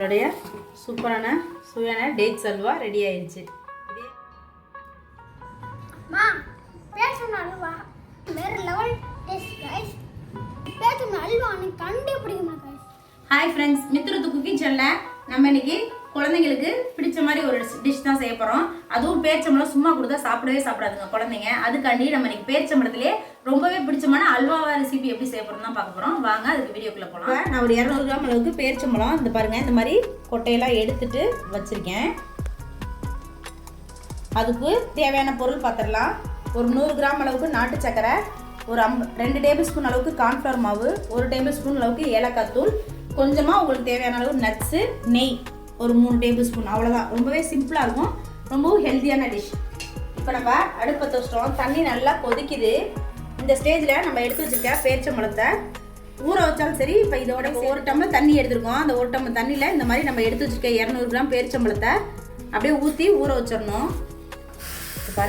நம்மளுடைய சூப்பரான சுவையான டேட்ஸ் அல்வா ரெடி ஆயிடுச்சு. ஹாய் ஃப்ரெண்ட்ஸ் மித்ருத்து குக்கிங் சேனல்ல நம்ம இன்னைக்கு குழந்தைங்களுக்கு பிடிச்ச மாதிரி ஒரு டிஷ் தான் செய்ய போகிறோம் அதுவும் பேரிச்சம்பழம் சும்மா கொடுத்தா சாப்பிடவே சாப்பிடாதுங்க குழந்தைங்க. அதுக்காண்டி நம்ம இன்னைக்கு பேரிச்சம்பழத்திலே ரொம்பவே பிடிச்சமான அல்வாவா ரெசிபி எப்படி செய்ய போகிறோம் தான் பார்க்க போகிறோம் வாங்க அதுக்கு வீடியோக்குள்ள போகலாம் நான் ஒரு இரநூறு கிராம் அளவுக்கு பேரிச்சம்பழம் இந்த பாருங்க இந்த மாதிரி கொட்டையெல்லாம் எடுத்துட்டு வச்சிருக்கேன். அதுக்கு தேவையான பொருள் பார்த்துடலாம் ஒரு நூறு கிராம் அளவுக்கு நாட்டு சக்கரை ஒரு அம் ரெண்டு டேபிள் ஸ்பூன் அளவுக்கு கார்ன்ஃப்ளவர் மாவு ஒரு டேபிள் ஸ்பூன் அளவுக்கு ஏலக்காய் தூள் கொஞ்சமாக உங்களுக்கு தேவையான அளவு நட்ஸு நெய். ஒரு மூணு டேபிள் ஸ்பூன் அவ்வளோதான் ரொம்பவே சிம்பிளாக இருக்கும். ரொம்பவும் ஹெல்த்தியான டிஷ் இப்போ நம்ம அடுப்பை வச்சிட்டோம் தண்ணி நல்லா கொதிக்குது. இந்த ஸ்டேஜில் நம்ம எடுத்து வச்சிருக்க பேரிச்சம்பழத்தை ஊற வச்சாலும் சரி இப்போ இதோட இப்போ ஒரு டம்ளர் தண்ணி எடுத்துருக்கோம். அந்த ஒரு டம்ளர் தண்ணியில் இந்த மாதிரி நம்ம எடுத்து வச்சிருக்க இரநூறு கிராம் பேரிச்சம்பழத்தை அப்படியே ஊற்றி ஊற வச்சிடணும். இப்போ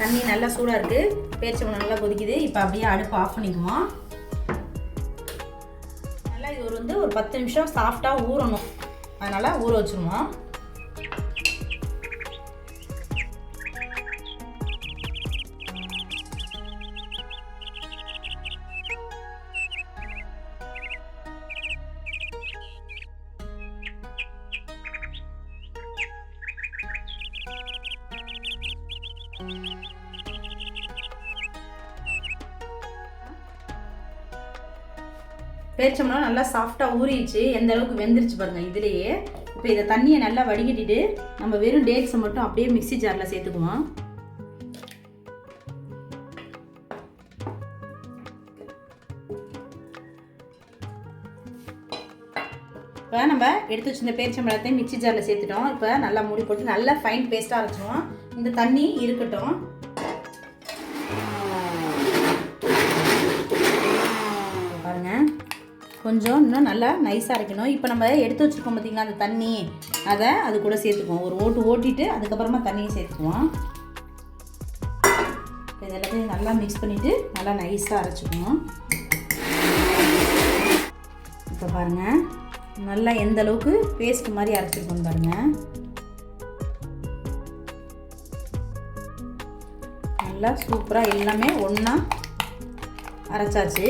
தண்ணி நல்லா சூடாக இருக்குது பேரிச்சம்பழம் நல்லா கொதிக்குது. இப்போ அப்படியே அடுப்பு ஆஃப் பண்ணிக்குவோம். நல்லா இது ஒரு வந்து ஒரு பத்து நிமிஷம் சாஃப்டாக ஊறணும். அதனால் ஊற வச்சுருவோம். thank you பேரிச்சம்பழம் நல்லா சாஃப்டாக ஊறிடுச்சு. எந்த அளவுக்கு வெந்துருச்சு பாருங்கள் இதுலேயே. இப்போ இதை தண்ணியை நல்லா வடிகட்டிட்டு நம்ம வெறும் டேட்ஸை மட்டும் அப்படியே மிக்ஸி ஜாரில் சேர்த்துக்குவோம். இப்போ நம்ம எடுத்து வச்சிருந்த பேரிச்சம்பழத்தையும் மிக்ஸி ஜாரில் சேர்த்துட்டோம். இப்போ நல்லா மூடி போட்டு நல்லா ஃபைன் பேஸ்ட்டாக அரைச்சிடுவோம் இந்த தண்ணி இருக்கட்டும் பாருங்க கொஞ்சம் இன்னும் நல்லா நைஸாக அரைக்கணும். இப்போ நம்ம எடுத்து வச்சுருக்கோம் பார்த்தீங்களா அந்த தண்ணி அதை அது கூட சேர்த்துக்குவோம். ஒரு ஓட்டு ஓட்டிட்டு அதுக்கப்புறமா தண்ணியை சேர்த்துக்குவோம். இது எல்லாத்தையும் நல்லா மிக்ஸ் பண்ணிவிட்டு நல்லா நைஸாக அரைச்சிக்குவோம். இப்போ பாருங்கள் நல்லா எந்த அளவுக்கு பேஸ்ட் மாதிரி அரைச்சிருக்கோம் பாருங்கள் நல்லா சூப்பராக எல்லாமே ஒன்றா அரைச்சாச்சு.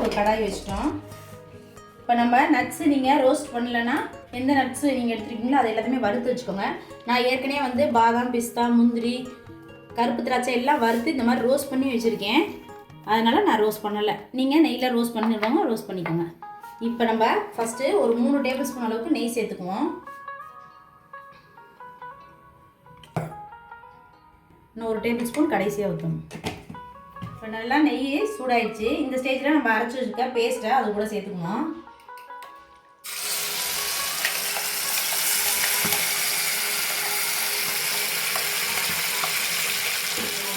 ஒரு கடாய் வச்சிட்டோம். இப்போ நம்ம நட்ஸு நீங்கள் ரோஸ்ட் பண்ணலன்னா எந்த நட்ஸு நீங்கள் எடுத்துருக்கீங்களோ அதை எல்லாத்தையுமே வறுத்து வச்சுக்கோங்க. நான் ஏற்கனவே வந்து பாதாம் பிஸ்தா முந்திரி கருப்பு திராட்சை எல்லாம் வறுத்து இந்த மாதிரி ரோஸ்ட் பண்ணி வச்சுருக்கேன். அதனால் நான் ரோஸ்ட் பண்ணலை. நீங்கள் நெய்யில் ரோஸ்ட் பண்ணிடுவாங்க ரோஸ்ட் பண்ணிக்கோங்க. இப்போ நம்ம ஃபஸ்ட்டு ஒரு மூணு டேபிள் ஸ்பூன் அளவுக்கு நெய் சேர்த்துக்குவோம். இன்னும் ஒரு டேபிள் ஸ்பூன் கடைசியாக ஊற்றணும் இப்போ நல்லா நெய் சூடாயிடுச்சு. இந்த ஸ்டேஜில் நம்ம அரைச்சி வச்சுருக்க பேஸ்ட்டை அது கூட சேர்த்துக்கணும்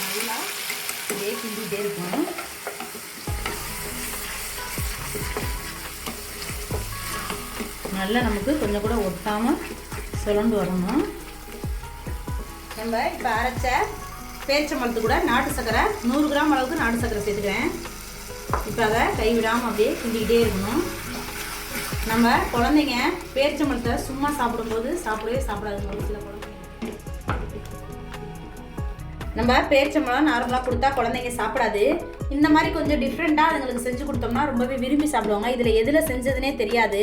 நல்லா இதே கிண்டிகிட்டே இருக்கும் நல்லா நமக்கு கொஞ்சம் கூட ஒட்டாமல் சுழண்டு வரணும். நம்ம இப்போ அரைச்ச பேரிச்சம்பழத்து கூட நாட்டு சக்கரை நூறு கிராம் அளவுக்கு நாட்டு சக்கரை சேர்த்துக்கிறேன். இப்போ அதை கைவிடாமல் அப்படியே கிண்டிக்கிட்டே இருக்கணும். நம்ம குழந்தைங்க பேரிச்சம்பழத்தை சும்மா சாப்பிடும்போது சாப்பிடவே சாப்பிடாது ஒரு சில குழந்தைங்க. நம்ம பேரிச்சம்பழம் நார்மலாக கொடுத்தா குழந்தைங்க சாப்பிடாது. இந்த மாதிரி கொஞ்சம் டிஃப்ரெண்ட்டாக அதுங்களுக்கு செஞ்சு கொடுத்தோம்னா ரொம்பவே விரும்பி சாப்பிடுவாங்க. இதில் எதில் செஞ்சதுனே தெரியாது.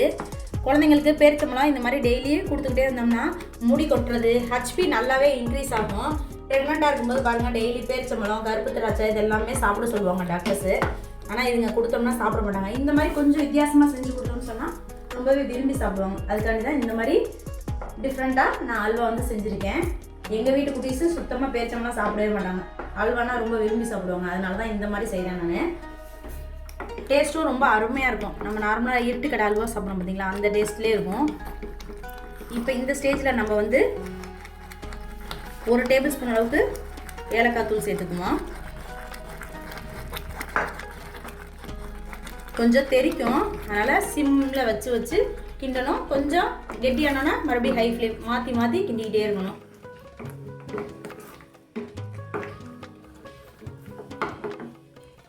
குழந்தைங்களுக்கு பேரிச்சம்பழம் இந்த மாதிரி டெய்லியும் கொடுத்துக்கிட்டே இருந்தோம்னா முடி கொட்டுறது ஹச்பி நல்லாவே இன்க்ரீஸ் ஆகும். ப்ரெக்னெண்ட்டாக இருக்கும்போது பாருங்கள் டெய்லி பேரிச்சம்பழம் கருப்பு திராட்சை இது எல்லாமே சாப்பிட சொல்லுவாங்க டாக்டர்ஸு ஆனால் இதுங்க கொடுத்தோம்னா சாப்பிட மாட்டாங்க. இந்த மாதிரி கொஞ்சம் வித்தியாசமாக செஞ்சு கொடுத்தோம்னு சொன்னால் ரொம்பவே விரும்பி சாப்பிடுவாங்க. அதுக்காண்டி தான் இந்த மாதிரி டிஃப்ரெண்ட்டாக நான் அல்வா வந்து செஞ்சுருக்கேன். எங்கள் வீட்டு குட்டீஸு சுத்தமாக பேரிச்சம்பழம் சாப்பிடவே மாட்டாங்க. அல்வானா ரொம்ப விரும்பி சாப்பிடுவாங்க. அதனால தான் இந்த மாதிரி செய்கிறேன் நான். டேஸ்ட்டும் ரொம்ப அருமையாக இருக்கும். நம்ம நார்மலாக இருட்டு கடை அல்வா சாப்பிட்றோம் பார்த்தீங்களா அந்த டேஸ்ட்லேயே இருக்கும். இப்போ இந்த ஸ்டேஜில் நம்ம வந்து ஒரு டேபிள் ஸ்பூன் அளவுக்கு ஏலக்காய் தூள் சேர்த்துக்குவோம் கொஞ்சம் தெறிக்கும் அதனால் சிம்மில் வச்சு வச்சு கிண்டணும். கொஞ்சம் கெட்டியானோன்னா மறுபடியும் ஹை ஃப்ளேம் மாற்றி மாற்றி கிண்டிக்கிட்டே இருக்கணும்.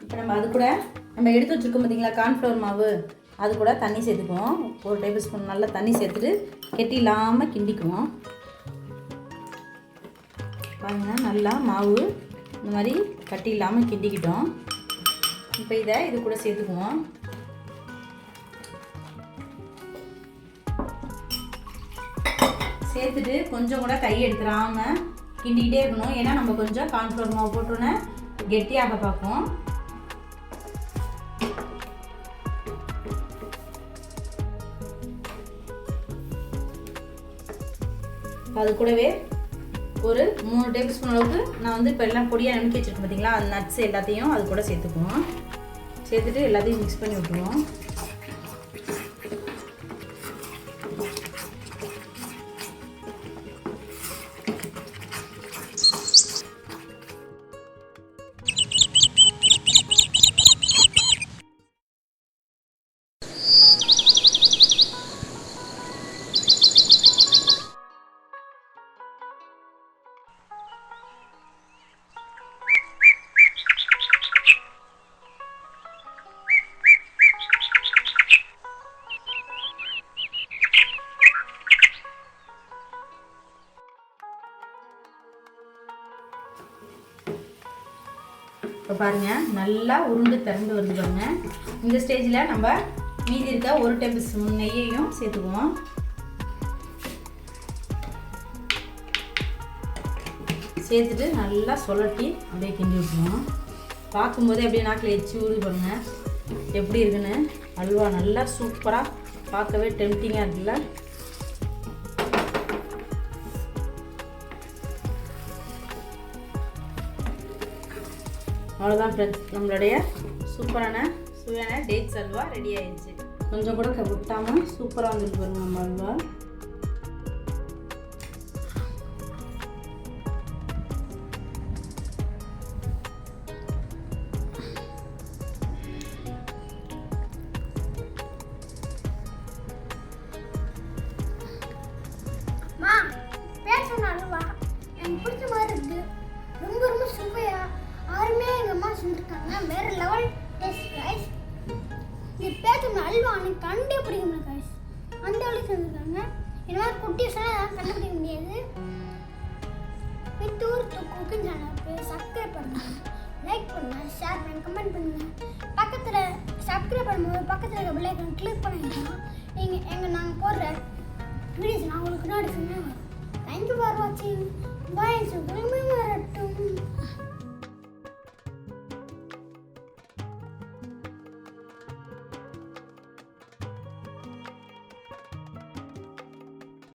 இப்போ நம்ம அது கூட நம்ம எடுத்து வச்சுருக்கோம் பார்த்தீங்களா கார்ன்ஃப்ளவர் மாவு. அது கூட தண்ணி சேர்த்துக்குவோம். ஒரு டேபிள் ஸ்பூன் நல்லா தண்ணி சேர்த்துட்டு கெட்டி இல்லாமல் கிண்டிக்குவோம். பாருங்கள் நல்லா மாவு இந்த மாதிரி கட்டி இல்லாமல் கிண்டிக்கிட்டோம். இப்போ இதை இது கூட சேர்த்துக்குவோம். சேர்த்துட்டு கொஞ்சம் கூட கை எடுத்துடாமல் கிண்டிக்கிட்டே இருக்கணும். ஏன்னா நம்ம கொஞ்சம் கார்ன்ஃப்ளவர் மாவு போட்டோன்னே கெட்டியாக பார்ப்போம் அது கூடவே ஒரு மூணு டேபிள் ஸ்பூன் அளவுக்கு நான் வந்து இப்போ எல்லாம் பொடியாக நுணுக்கி வச்சுருக்கேன் பார்த்தீங்களா அந்த நட்ஸ் எல்லாத்தையும் அது கூட சேர்த்துக்குவோம். சேர்த்துட்டு எல்லாத்தையும் மிக்ஸ் பண்ணி விட்டுருவோம். இப்போ பாருங்கள் நல்லா உருண்டு திறந்து வருது பாருங்க. இந்த ஸ்டேஜில் நம்ம மீதி இருக்க ஒரு டேபிள் ஸ்பூன் நெய்யையும் சேர்த்துக்குவோம். சேர்த்துட்டு நல்லா சுழட்டி அப்படியே கிண்டி விட்டுருவோம். பார்க்கும்போதே அப்படியே நாக்கில் எச்சு ஊறி பாருங்க. எப்படி இருக்குன்னு? அல்வா நல்லா சூப்பராக பார்க்கவே டெம்டிங்காக இருக்குல்ல? அவ்வளோதான் ஃப்ரெண்ட்ஸ் நம்மளுடைய சூப்பரான சுவையான டேட்ஸ் அல்வா ரெடி ஆயிடுச்சு. கொஞ்சம் கூட விட்டாமல் சூப்பராக வந்துட்டு பாருங்க நம்ம அல்வா. மா அல்வா எனக்கு பிடிச்ச மாதிரி இருக்கு. ரொம்ப ரொம்ப சுவையா எல்லாருமே எங்கள் அம்மா செஞ்சுருக்காங்க வேறு லெவல் டேஸ்ட் ரைஸ் இது பேர் சொன்ன அல்வா எனக்கு கண்டே பிடிக்க முடியல கைஸ் அந்த அளவுக்கு செஞ்சுருக்காங்க இந்த மாதிரி குட்டீஸ்லாம் கண்டுபிடிக்க முடியாது. வித்தூர் குக்கிங் சேனலுக்கு சப்ஸ்கிரைப் பண்ணுங்க லைக் பண்ணுங்க ஷேர் பண்ணுங்க கமெண்ட் பண்ணுங்க பக்கத்தில் சப்ஸ்கிரைப் பண்ணும்போது பக்கத்தில் இருக்க பெல் கிளிக் பண்ணிங்கன்னா நீங்கள் எங்கள் நாங்கள் போடுற வீடியோஸ் நான் உங்களுக்கு நோட்டிஃபிகேஷன் வரும். தேங்க்யூ ஃபார் வாட்சிங் பாய் சுப்பிரமணியம்